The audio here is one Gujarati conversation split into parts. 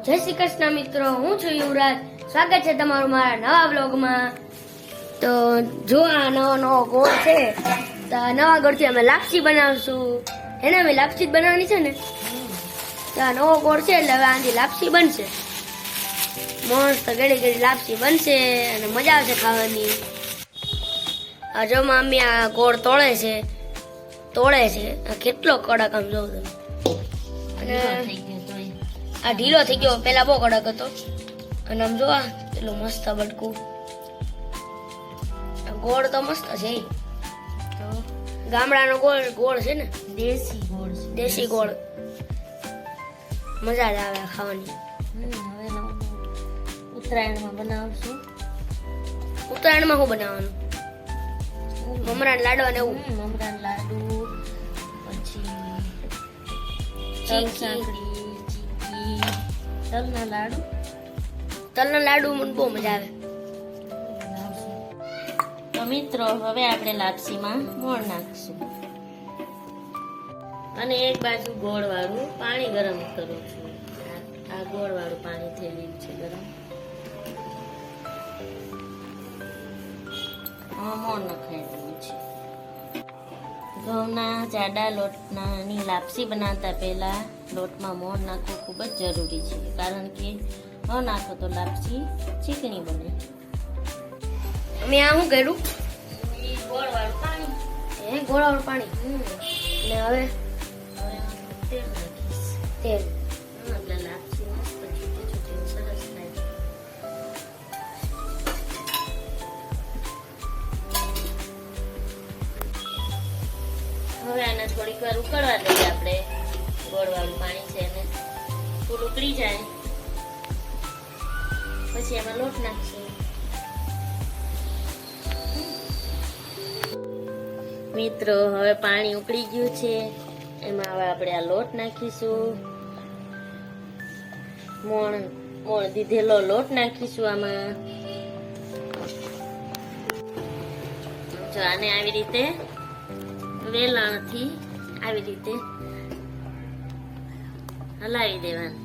જય શ્રી કૃષ્ણ મિત્રો, હું છું યુવરાજ. સ્વાગત છે તમારું મારા નવા બ્લોગમાં તો જો આ નવો નવો ગોળ છે, તો નવા ગોળથી અમે લાપસી બનાવશું. એને અમે લાપસી જ બનાવવાની છે ને? તો આ નવો ગોળ છે એટલે હવે આથી લાપસી બનશે. મસ્ત ઘડી ઘડી લાપસી બનશે અને મજા આવશે ખાવાની. આ જો મમ્મી આ ગોળ તોળે છે તોળે છે. કેટલો કડક આમ જોઉં તમે. અને આ ઢીલો થઈ ગયો. પેલા બહુ કડક હતો. અને આમ જોવા એટલું મસ્ત બટકું. ગોળ તો મસ્ત છે. ગામડાનો ગોળ ગોળ છે ને? દેશી ગોળ છે. દેશી ગોળ. મજા જ આવે ખાવાની. હવે ઉત્તરાયણમાં બનાવશું. ઉત્તરાયણમાં શું બનાવવાનું? મમરાન લાડવા ને એવું? હમ, લાડુ પછી સાંકળી તલના લાડુ. તલના લાડુ મને બહુ મજા આવે. તો મિત્રો, હવે આપણે લાપસીમાં મોણ નાખશું. અને એક બાજુ ગોળ વાળું પાણી ગરમ કરું છું. આ- આ ગોળ વાળું પાણી થઈ ગયું છે ગરમ. મોણ નખાઈ દઉં છે. ઘઉંના જાડા લોટની લાપસી બનાવતા પહેલાં લોટમાં મોણ નાખવું ખૂબ જ જરૂરી છે કારણ કે ન નાખો તો લાપસી ચીકણી બને. અમે આ શું કર્યું ગોળવાળું પાણી હે ગોળવાળું પાણી. હમ. ને હવે? હવે તેલ નાખીશ. તેલ. હવે આને થોડીક વાર ઉકળવા દઈએ આપણે. ગોળવાળું પાણી છે એને. થોડું ઉકળી જાય. પછી એમાં લોટ નાખશું. મિત્રો, હવે પાણી ઉકળી ગયું છે. એમાં હવે આપણે આ લોટ નાખીશું. મોણ મોણ દીધેલો લોટ નાખીશું આમાં. જો આને આવી રીતે વેલણથી આવી રીતે હલાવી દેવાનું.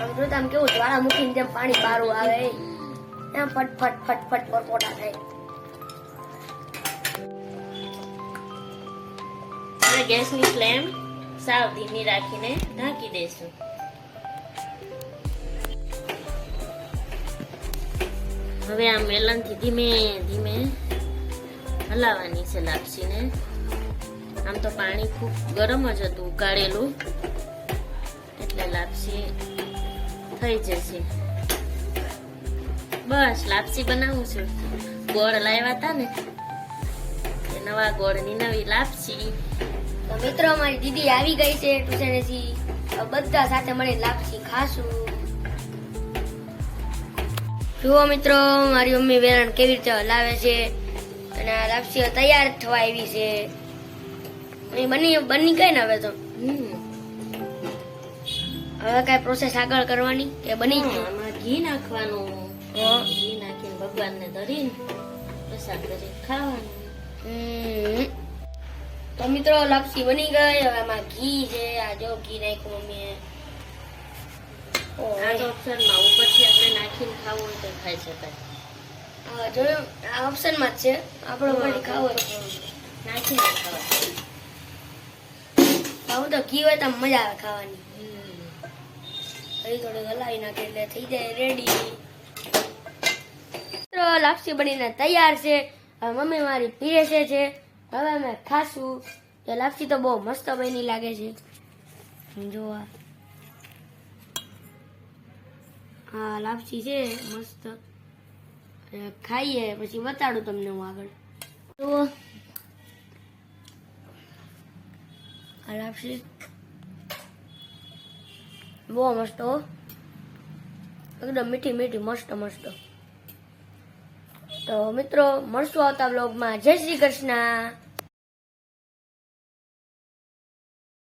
આમ જોતા આમ કેવું જ્વાળામુખીની જેમ પાણી બારું આવે એમ. ફટ ફટ ફટ ફટ પરપોટા થાય. હવે ગેસની ફ્લેમ સાવ ધીમી રાખીને ઢાંકી દઈશું હવે આ મેલનથી ધીમે ધીમે હલાવવાની છે લાપસીને. આમ તો પાણી ખૂબ ગરમ જ હતું ઉકાળેલું. એટલે લાપસી થઈ જશે. બસ, લાપસી બનાવું છું. ગોળ લાવ્યા હતા ને. એ નવા ગોળની નવી લાપસી. તો મિત્રો, અમારી દીદી આવી ગઈ છે ટ્યુશનેથી તો બધા સાથે મળી લાપસી ખાશું. જુઓ મિત્રો મારી મમ્મી વેરણ કેવી રીતે હલાવે છે અને આ લાપસીઓ તૈયાર થવા આવી છે. એ બની બની ગઈ ને હવે તો? હવે કઈ પ્રોસેસ આગળ કરવાની કે બની આમાં ઘી નાખવાનું. ઘી નાખીને ભગવાનને ધરીને પ્રસાદ કરી ખાવાનું. તો મિત્રો લાપસી બની ગઈ. હવે આમાં ઘી છે. આ જો ઘી નાખ્યું મમ્મીએ. આ તો ઓપ્શનમાં ઉપરથી આપણે નાખીને ખાવું હોય તો ખાઈ શકાય. જોયું? આ ઓપ્શનમાં જ છે. આપણો ખાવું નાખીને ખાવા. ખાવું તો ઘી હોય તો મજા આવે ખાવાની. હજી થોડું હલાવી નાખે એટલે થઈ જાય રેડી લાપસી બનીને તૈયાર છે. હવે મમ્મી મારી પીરેસે છે. હવે અમે ખાશું. એ લાપસી તો બહુ મસ્ત બની લાગે છે. જોવા. હા, લાપસી છે, મસ્ત. ખાઈએ, પછી બતાડું તમને હું આગળ. તો આ લાપસી. બહુ મસ્ત એકદમ મીઠી મીઠી, મસ્ત મસ્ત. તો મિત્રો, મળશું આવતા બ્લોગમાં જય શ્રી કૃષ્ણ.